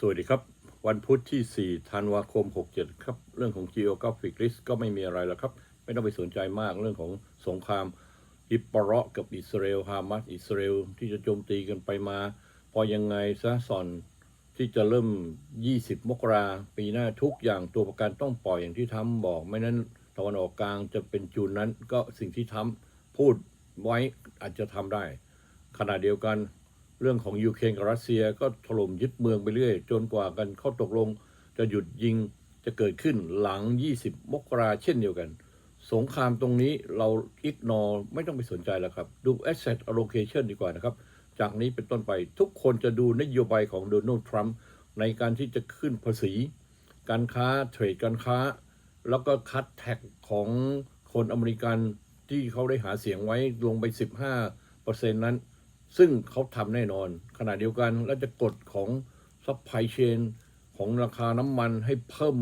สวัสดีครับ วันพุธที่ 4 ธันวาคม 67 ครับ เรื่องของ geographic risk ก็ไม่มีอะไรแล้วครับ ไม่ต้องไปสนใจมากเรื่องของสงครามอิปเราะห์กับอิสราเอลฮามาสอิสราเอลที่จะโจมตีกันไปมา พอยังไงซะสอนที่จะเริ่ม 20 มกราปีหน้าทุกอย่างตัวประกันต้องปล่อยอย่างที่ทำบอกไม่นั้นตะวันออกกลางจะเป็นจูนนั้นก็สิ่งที่ทำพูดไว้อาจจะทำได้ ขณะเดียวกัน เรื่องของยูเครนกับรัสเซียก็ถล่มยึดเมืองไปเรื่อย จนกว่ากันเข้าตกลงจะหยุดยิงจะเกิดขึ้นหลัง 20 มกราเช่นเดียวกัน สงครามตรงนี้เราอิกนอไม่ต้องไปสนใจแล้วครับ ดู asset allocation ดีกว่านะครับ จากนี้เป็นต้นไปทุกคนจะดูนโยบายของโดนัลด์ทรัมป์ในการที่จะขึ้นภาษี การค้าเทรดการค้า แล้วก็คัดแท็กของคนอเมริกันที่เขาได้หาเสียงไว้ลงไป 15%นั้น ซึ่งเขาทำแน่นอน ขณะเดียวกันแล้วจะกดของซัพพลายเชนของราคาน้ำมันให้เพิ่ม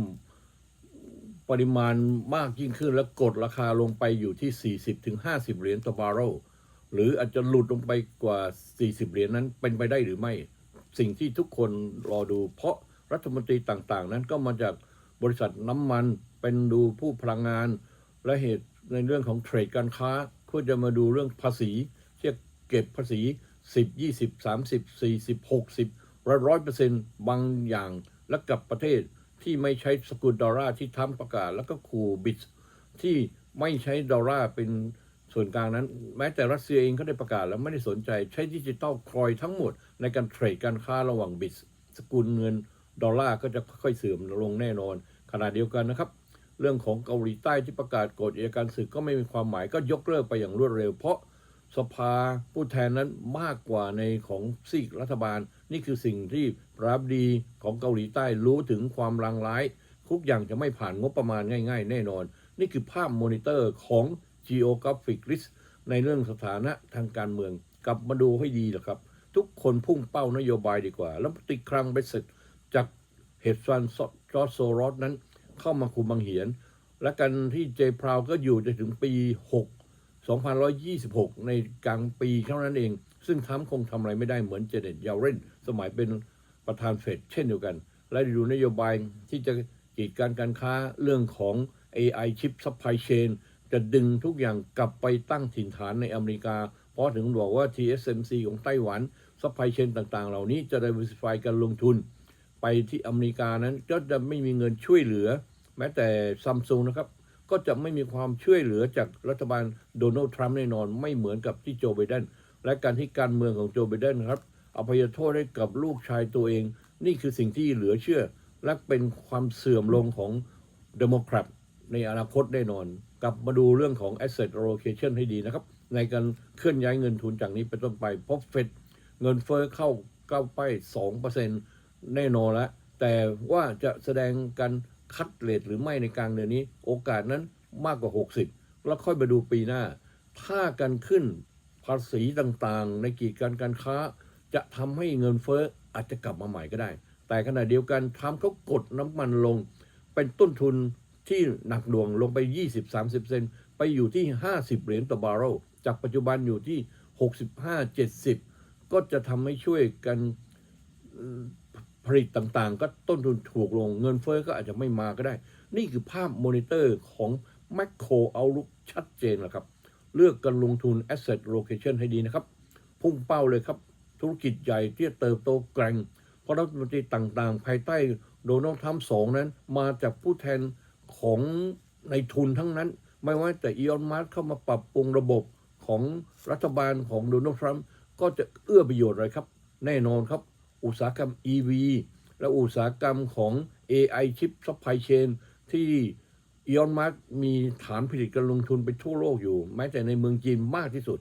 ปริมาณมากยิ่งขึ้น แล้วกดราคาลงไปอยู่ที่ 40-50 เหรียญต่อบาร์เรลหรืออาจจะหลุดลงไปกว่า 40 เหรียญนั้นเป็นไปได้หรือไม่ สิ่งที่ทุกคนรอดู เพราะรัฐมนตรีต่างๆ นั้นก็มาจากบริษัทน้ำมันเป็นดูผู้พลังงาน และเหตุในเรื่องของเทรดการค้าเพื่อจะมาดูเรื่องภาษี เก็บภาษี10 20 30 40 60ร้อยร้อยเปอร์เซ็นต์บางอย่างและกับประเทศที่ไม่ใช้สกุลดอลลาร์ที่ทำประกาศ แล้วก็ขู่บิตที่ไม่ใช้ดอลลาร์เป็นส่วนกลางนั้น แม้แต่รัสเซียเองก็ได้ประกาศแล้วไม่ได้สนใจใช้ดิจิตอลคอยทั้งหมด ในการเทรดการค้าระหว่างบิตสกุลเงินดอลลาร์ก็จะค่อยๆเสื่อมลงแน่นอนขณะเดียวกันนะครับ เรื่องของเกาหลีใต้ที่ประกาศกฎอัยการศึกก็ไม่มีความหมายก็ยกเลิกไปอย่างรวดเร็วเพราะ สภาผู้แทนนั้นมากกว่าในของซีกรัฐบาล นี่คือสิ่งที่ปราบดีของเกาหลีใต้รู้ถึงความลางร้าย ทุกอย่างจะไม่ผ่านงบประมาณง่าย ๆ แน่นอน นี่คือภาพมอนิเตอร์ของ geographic risk ในเรื่องสถานะทางการเมือง กลับมาดูให้ดีนะครับ ทุกคนพุ่งเป้านโยบายดีกว่า แล้วติดครั้งไปเสร็จจากเหตุฟันจอร์โซรอสนั้นเข้ามาคุมบังเหียน และกันที่เจพราวก็อยู่จนถึงปี6 2126 ในกลางปีเท่านั้นเอง ซึ่งทรัมคงทำอะไรไม่ได้เหมือนเจเน็ตยาวเรนสมัยเป็นประธานเฟดเช่นเดียวกัน และดูนโยบายที่จะกีดการการค้าเรื่องของ AI chip supply chain จะดึงทุกอย่างกลับไปตั้งถิ่นฐานในอเมริกา เพราะถึงบอกว่า TSMC ของไต้หวัน supply chain ต่างๆ เหล่านี้จะ diversify การลงทุน ไปที่อเมริกานั้นก็จะไม่มีเงินช่วยเหลือ แม้แต่ซัมซุงนะครับ ก็จะไม่มีความช่วยเหลือจากรัฐบาลโดนัลด์ทรัมป์แน่นอน ไม่เหมือนกับที่โจไบเดนและการที่การเมืองของโจไบเดนครับอภัยโทษให้กับลูกชายตัวเอง นี่คือสิ่งที่เหลือเชื่อ และเป็นความเสื่อมลงของเดโมแครตในอนาคตแน่นอน กลับมาดูเรื่องของ asset allocation ให้ดีนะครับ ในการเคลื่อนย้ายเงินทุนจากนี้เป็นต้นไปพบเฟดเงินเฟ้อเข้าเก้าไป2%แน่นอนแล้วแต่ว่าจะแสดงการ คัดเลทหรือไม่ในกลางเดือนนี้ โอกาสนั้นมากกว่า 60 แล้วค่อยมาดูปีหน้า ถ้าการขึ้นภาษีต่างๆ ในกีดการการค้า จะทำให้เงินเฟ้ออาจจะกลับมาใหม่ก็ได้ แต่ขณะเดียวกันทำเขากดน้ำมันลง เป็นต้นทุนที่หนักหน่วงลงไป 20-30 เซนไปอยู่ที่ 50 เหรียญต่อบาร์เรลจากปัจจุบันอยู่ที่ 65-70 ก็จะทำให้ช่วยกัน ผลิตต่างๆ ก็ต้นทุนถูกลงเงินเฟ้อก็อาจจะไม่มาก็ได้ นี่คือภาพมอนิเตอร์ของ Macro Outlook ชัดเจนแล้วครับ เลือกการลงทุน Asset Location ให้ดีนะครับ พุ่งเป้าเลยครับ ธุรกิจใหญ่ที่เติบโตแกร่ง เพราะรัฐมนตรีต่างๆ ภายใต้โดนัลด์ทรัมป์สองนั้น มาจากผู้แทนของในทุนทั้งนั้น ไม่ว่าแต่อีออนมาร์เข้ามาปรับปรุงระบบของรัฐบาลของโดนัลด์ทรัมป์ก็จะเอื้อประโยชน์อะไรครับ แน่นอนครับ อุตสาหกรรม EV และอุตสาหกรรมของ AI chip supply chain ที่อีออนมาร์กมีฐานผลิตการลงทุนไปทั่วโลกอยู่ แม้แต่ในเมืองจีนมากที่สุด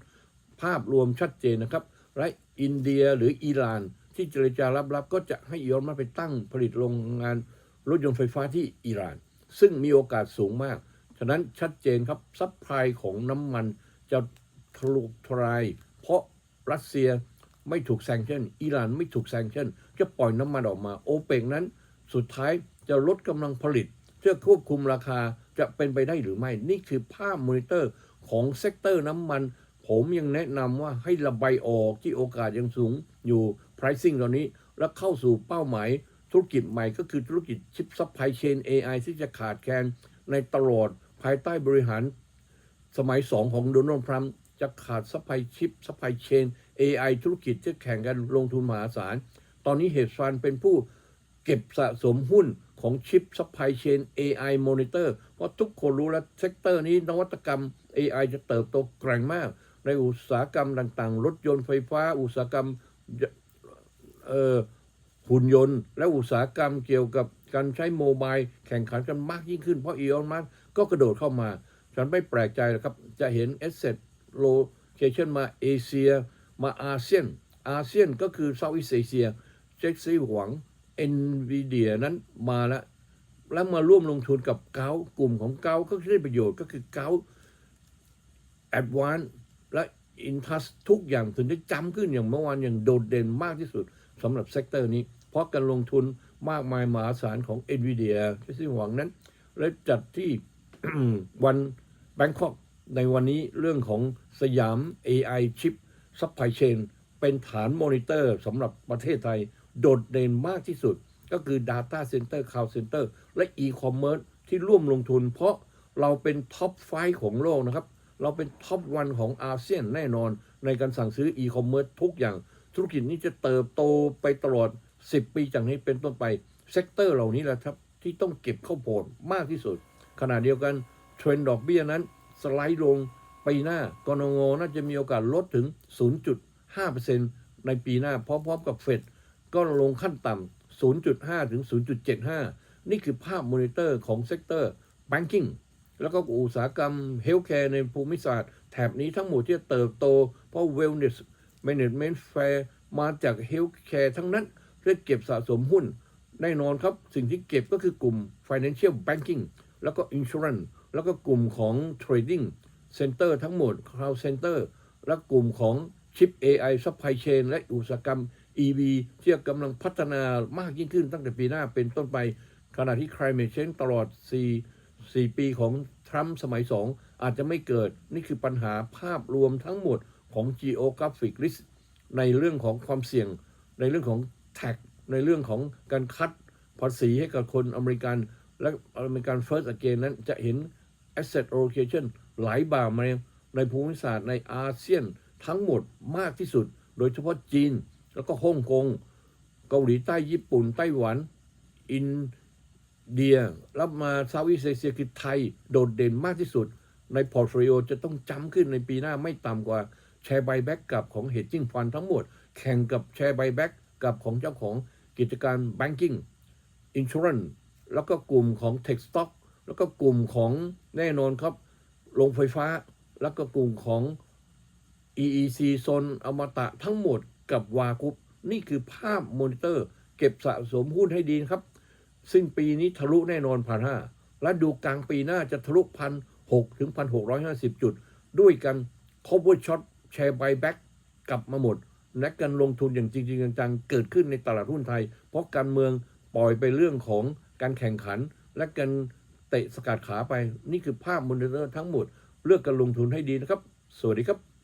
ภาพรวมชัดเจนนะครับ และอินเดียหรืออิหร่าน ที่เจรจารับๆก็จะให้อีออนมาไปตั้งผลิตโรงงานรถยนต์ไฟฟ้าที่อิหร่าน ซึ่งมีโอกาสสูงมาก ฉะนั้นชัดเจนครับซัพพลายของน้ำมันจะทะลุทลาย เพราะรัสเซีย ไม่ถูกแซงชั่นอิหร่านไม่ถูกแซงชั่นจะปล่อยน้ำมันออกมาโอเปกนั้น สุดท้ายจะลดกำลังผลิต เพื่อควบคุมราคาจะเป็นไปได้หรือไม่ นี่คือภาพมอนิเตอร์ของเซกเตอร์น้ำมัน ผมยังแนะนำว่าให้ระบายออกที่โอกาสยังสูงอยู่ pricing ตอนนี้ แล้วเข้าสู่เป้าหมาย ธุรกิจใหม่ก็คือธุรกิจชิปซัพพลายเชน AI ที่จะขาดแคลนในตลอดภายใต้บริหารสมัยสองของโดนัลด์ทรัมป์ จะขาดซัพพลายชิปซัพพลายเชน AI ธุรกิจที่แข่งกันลงทุนมหาศาล ตอนนี้เฮดฟันเป็นผู้เก็บสะสมหุ้นของชิปซัพพลายเชน AI Monitor เพราะทุกคนรู้แล้วเซกเตอร์นี้นวัตกรรม AI จะเติบโตแกร่งมาก ในอุตสาหกรรมต่างๆ รถยนต์ไฟฟ้า อุตสาหกรรมหุ่นยนต์ และอุตสาหกรรมเกี่ยวกับการใช้โมบายแข่งขันกันมากยิ่งขึ้นเพราะอีออนมัสก็กระโดดเข้ามา ฉันไม่แปลกใจหรอกครับ จะเห็น Asset Location มาเอเชีย มาอาเซียน อาเซียนก็คือเซาท์อีสเอเชียเจ็กซี่หวัง NVIDIA นั้นมาแล้ว แล้วมาร่วมลงทุนกับเกากลุ่มของเกาก็ได้ประโยชน์ก็คือเกาแอดวานและอินทัสทุกอย่างถึงได้จำขึ้นอย่างเมื่อวานอย่างโดดเด่นมากที่สุดสำหรับเซกเตอร์นี้ เพราะการลงทุนมากมายมหาศาลของ NVIDIA ที่ซึ่งหวังนั้น และจัดที่วันแบงคอก ในวันนี้เรื่องของสยาม AI Chip Supply Chain เป็นฐานมอนิเตอร์สำหรับประเทศไทย โดดเด่นมากที่สุด ก็คือ Data Center Cloud Center และ E-commerce ที่ร่วมลงทุน เพราะเราเป็นท็อปไฟของโลกนะครับ เราเป็นท็อปวันของอาเซียนแน่นอน ในการสั่งซื้อ e-commerce ทุกอย่าง ธุรกิจนี้จะเติบโตไปตลอด 10 ปีจากนี้เป็นต้นไปเซกเตอร์เหล่านี้แหละครับที่ต้องเก็บเข้าโพดมากที่สุด ขณะเดียวกันเทรนด์ดอกเบี้ยนั้น สไลด์ลงปีหน้ากรงงน่าจะมีโอกาสลดถึง 0.5%ในปีหน้าพร้อมๆกับเฟดก็ลงขั้นต่ำ 0.5 ถึง 0.75 นี่คือภาพมอนิเตอร์ของเซกเตอร์ banking แล้วก็อุตสาหกรรมเฮลท์แคร์ในภูมิศาสตร์ แถบนี้ทั้งหมดที่จะเติบโต เพราะ wellness management fair มาจากเฮลท์แคร์ทั้งนั้นเพื่อเก็บสะสมหุ้น แน่นอนครับ สิ่งที่เก็บก็คือกลุ่ม financial banking แล้วก็ insurance แล้วก็กลุ่มของ trading center ทั้งหมด cloud center และกลุ่มของ chip AI supply chain และอุตสาหกรรม EV ที่กำลังพัฒนามากยิ่งขึ้นตั้งแต่ปีหน้าเป็นต้นไป ขณะที่ climate change ตลอด 4 4 ปีของทรัมป์สมัย 2 อาจจะไม่เกิด นี่คือปัญหาภาพรวมทั้งหมดของ geographic risk ในเรื่องของความเสี่ยง ในเรื่องของ tax ในเรื่องของการคัดภาษีให้กับคนอเมริกัน และอเมริกัน first again นั้นจะเห็น asset allocation ไหลบ่ามาในภูมิศาสตร์ในอาเซียนทั้งหมดมากที่สุด โดยเฉพาะจีน แล้วก็ฮ่องกง เกาหลีใต้ญี่ปุ่น ไต้หวัน อินเดีย รับมาเซาท์อีสเอเชียคือไทย โดดเด่นมากที่สุด ในพอร์ตโฟลิโอจะต้องจำขึ้นในปีหน้าไม่ต่ำกว่าแชร์ไบแบ็กกับของ hedging fund ทั้งหมด แข่งกับแชร์ไบแบ็กกับของเจ้าของกิจการ banking insurance แล้วก็กลุ่มของ tech stock แล้วก็กลุ่มของแน่นอนครับโรงไฟฟ้า แล้วก็กลุ่มของ EEC โซนอมตะทั้งหมดกับวากุปนี่คือภาพมอนิเตอร์ เก็บสะสมหุ้นให้ดีครับ ซึ่งปีนี้ทะลุแน่นอนพันห้าและดูกลางปีหน้าจะทะลุพันหกถึงพันหกร้อยห้าสิบจุด ด้วยกัน cover shot แชร์ buyback กลับมาหมดและการลงทุนอย่างจริง ๆ จังๆ เกิดขึ้นในตลาดหุ้นไทย เพราะการเมืองปล่อยไปเรื่องของการแข่งขันและการ ตะสกัดขาไป นี่คือภาพมอนิเตอร์ทั้งหมด เลือกการลงทุนให้ดีนะครับ สวัสดีครับ